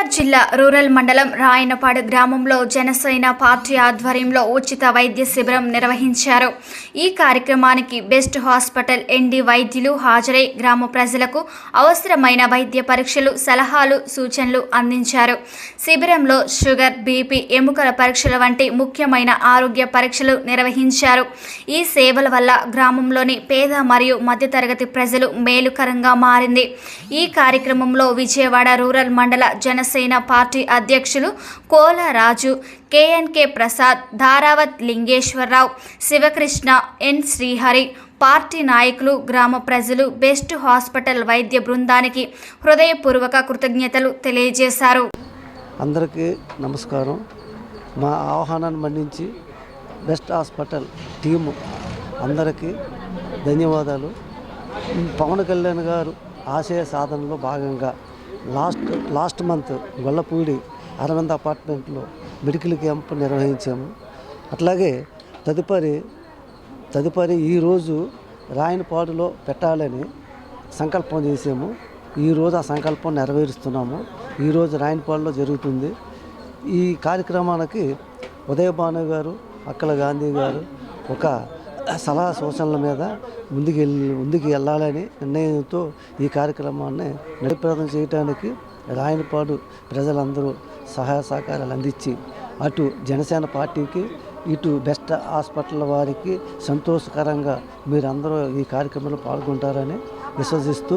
జిల్లా రూరల్ మండలం రాయనపాడు గ్రామంలో జనసేన పార్టీ ఆధ్వర్యంలో ఉచిత వైద్య శిబిరం నిర్వహించారు. ఈ కార్యక్రమానికి బెస్ట్ హాస్పిటల్ ఎండి వైద్యులు హాజరై గ్రామ ప్రజలకు అవసరమైన వైద్య పరీక్షలు సలహాలు సూచనలు అందించారు. శిబిరంలో షుగర్ బీపీ ఎముకల పరీక్షల వంటి ముఖ్యమైన ఆరోగ్య పరీక్షలు నిర్వహించారు. ఈ సేవల వల్ల గ్రామంలోని పేద మరియు మధ్యతరగతి ప్రజలు మేలుకరంగా మారింది. ఈ కార్యక్రమంలో విజయవాడ రూరల్ మండల జన జనసేన పార్టీ అధ్యక్షులు Kola Raju KNK Prasad Dharavath Lingeswararao Sivakrishna N Srihari party నాయకులు గ్రామ ప్రజలు బెస్ట్ హాస్పిటల్ వైద్య బృందానికి హృదయపూర్వక కృతజ్ఞతలు తెలియజేశారు. అందరికీ నమస్కారం. మా ఆహ్వానాన్ని మన్నించి బెస్ట్ హాస్పిటల్ టీము అందరికీ ధన్యవాదాలు. పవన్ కళ్యాణ్ గారు ఆశయ సాధనలో భాగంగా last last month Gollapudi Aravind అపార్ట్మెంట్లో మెడికల్ క్యాంప్ నిర్వహించాము. అట్లాగే తదుపరి తదుపరి ఈరోజు రాయనపాడులో పెట్టాలని సంకల్పం చేసాము. ఈరోజు ఆ సంకల్పం నెరవేరుస్తున్నాము. ఈరోజు రాయనపాడులో జరుగుతుంది. ఈ కార్యక్రమానికి ఉదయభాను గారు అక్కల గాంధీ గారు ఒక సలహా సూచనల మీద ముందుకు వెళ్ళి ముందుకు వెళ్ళాలని నిర్ణయంతో ఈ కార్యక్రమాన్ని నిరప్రదం చేయడానికి రాయనపాడు ప్రజలందరూ సహాయ సహకారాలు అందించి అటు జనసేన పార్టీకి ఇటు బెస్ట్ హాస్పిటల్ వారికి సంతోషకరంగా మీరందరూ ఈ కార్యక్రమంలో పాల్గొంటారని విశ్వసిస్తూ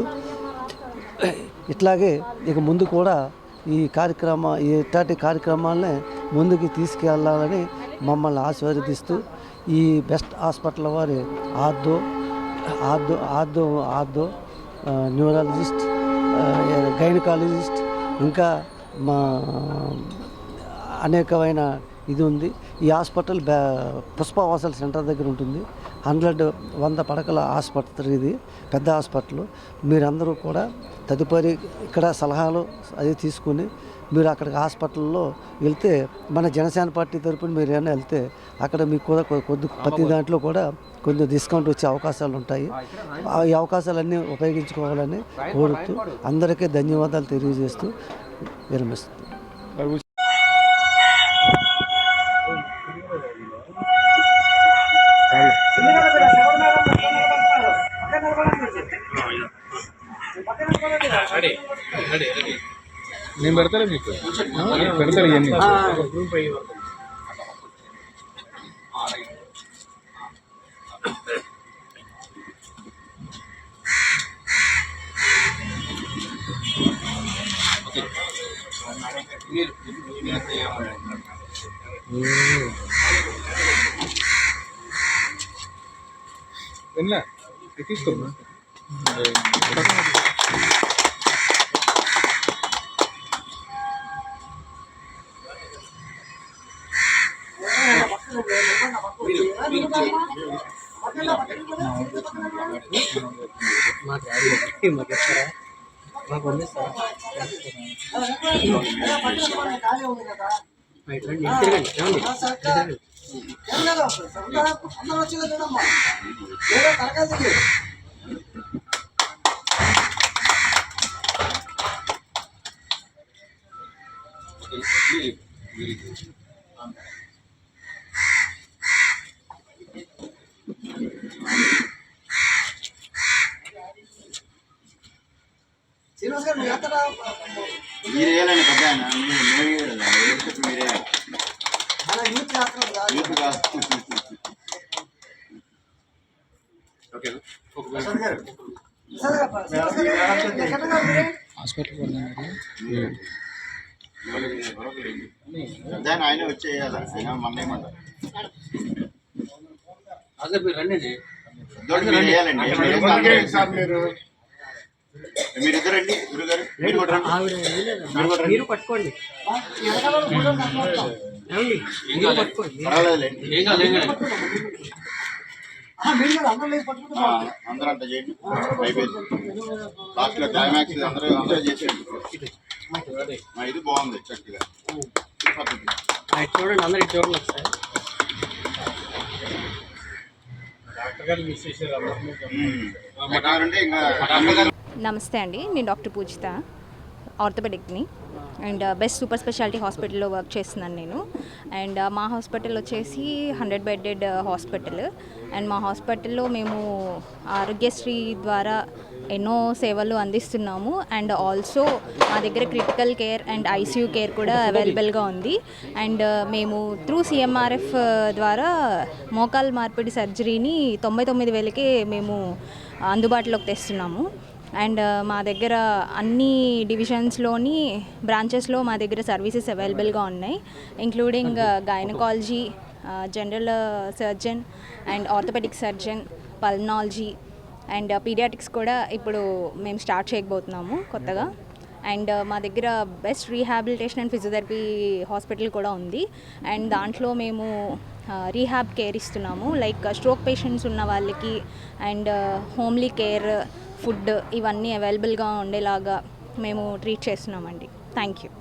ఇట్లాగే ఇక ముందు కూడా ఈ కార్యక్రమ ఈ ఇట్లాంటి కార్యక్రమాలని ముందుకు తీసుకెళ్ళాలని మమ్మల్ని ఆశీర్వదిస్తూ ఈ బెస్ట్ హాస్పిటల్ వారి ఆర్దో ఆర్దో ఆర్దో ఆర్దో ఆ, న్యూరాలజిస్ట్ ఆ, గైనకాలజిస్ట్ ఇంకా మా అనేకమైన ఇది ఉంది. ఈ హాస్పిటల్ బ్యా పుష్పవాసల్ సెంటర్ దగ్గర ఉంటుంది. హండ్రెడ్ వంద పడకల ఆసుపత్రి ఇది పెద్ద హాస్పిటల్. మీరందరూ కూడా తదుపరి ఇక్కడ సలహాలు అది తీసుకుని మీరు అక్కడికి హాస్పిటల్లో వెళ్తే మన జనసేన పార్టీ తరపున మీరు ఏమైనా వెళ్తే అక్కడ మీకు కూడా కొద్ది ప్రతి దాంట్లో కూడా కొంచెం డిస్కౌంట్ వచ్చే అవకాశాలు ఉంటాయి. ఆ ఈ అవకాశాలన్నీ ఉపయోగించుకోవాలని కోరుతూ అందరికీ ధన్యవాదాలు తెలియజేస్తూ విరమిస్తుంది నేను పెడతాను మీకు పెడతాను ఇవన్నీ వెళ్ళా తీసుకోమ్మా మాకు అది మాకు ఇస్తారా మాకు పంపిస్తారా రండి తిరగండి రండి తిరగండి అందరూ వచ్చి చూడమ్మా తరగతి Thank you. మీరేయాలండి పెద్ద ఆయన మీరు మీరు వేయాలి. మీరేయాలి. యూత్ కాదు. ఆయన వచ్చేయాలి ఆయన మన ఏమంటారు పెద్దోడు మీరు వేయాలండి. మీరు అందరూ మీరిద్దరు రండి. గురుగారు మీరు. మీరు కూడా రండి. పర్వాలేదులేండి. ఆ, అందరూ అంతా చేయండి. అయిపోయింది. క్లైమాక్స్ అందరూ అందరూ చేసేయండి. మా ఇది బాగుంది చక్కగా. చూడండి అందరికి చూడండి ఒకసారి. డాక్టర్ గారు మిస్ చేశారు నమస్తే అండి నేను డాక్టర్ పూజిత ఆర్థోపెడిక్ని. And uh, best super speciality హాస్పిటల్లో వర్క్ చేస్తున్నాను నేను. అండ్ uh, మా హాస్పిటల్ వచ్చేసి hundred bedded uh, hospital. And మా హాస్పిటల్లో మేము ఆరోగ్యశ్రీ ద్వారా ఎన్నో సేవలు అందిస్తున్నాము. అండ్ ఆల్సో మా దగ్గర critical care and ICU care కూడా అవైలబుల్గా ఉంది. అండ్ మేము త్రూ సిఎంఆర్ఎఫ్ ద్వారా మోకాల్ మార్పిడి సర్జరీని తొంభై తొమ్మిది వేలకే మేము అందుబాటులోకి తెస్తున్నాము. అండ్ మా దగ్గర అన్ని డివిజన్స్లోని బ్రాంచెస్లో మా దగ్గర సర్వీసెస్ అవైలబుల్గా ఉన్నాయి. Including gynaecology general surgeon and orthopaedic surgeon pulmonology and paediatrics కూడా ఇప్పుడు మేము స్టార్ట్ చేయకపోతున్నాము కొత్తగా. అండ్ మా దగ్గర best rehabilitation and physiotherapy hospital కూడా ఉంది. అండ్ దాంట్లో మేము రీహాబ్ కేర్ ఇస్తున్నాము. లైక్ స్ట్రోక్ పేషెంట్స్ ఉన్న వాళ్ళకి అండ్ హోమ్లీ కేర్ ఫుడ్ ఇవన్నీ అవైలబుల్గా ఉండేలాగా మేము ట్రీట్ చేస్తున్నామండి. Thank you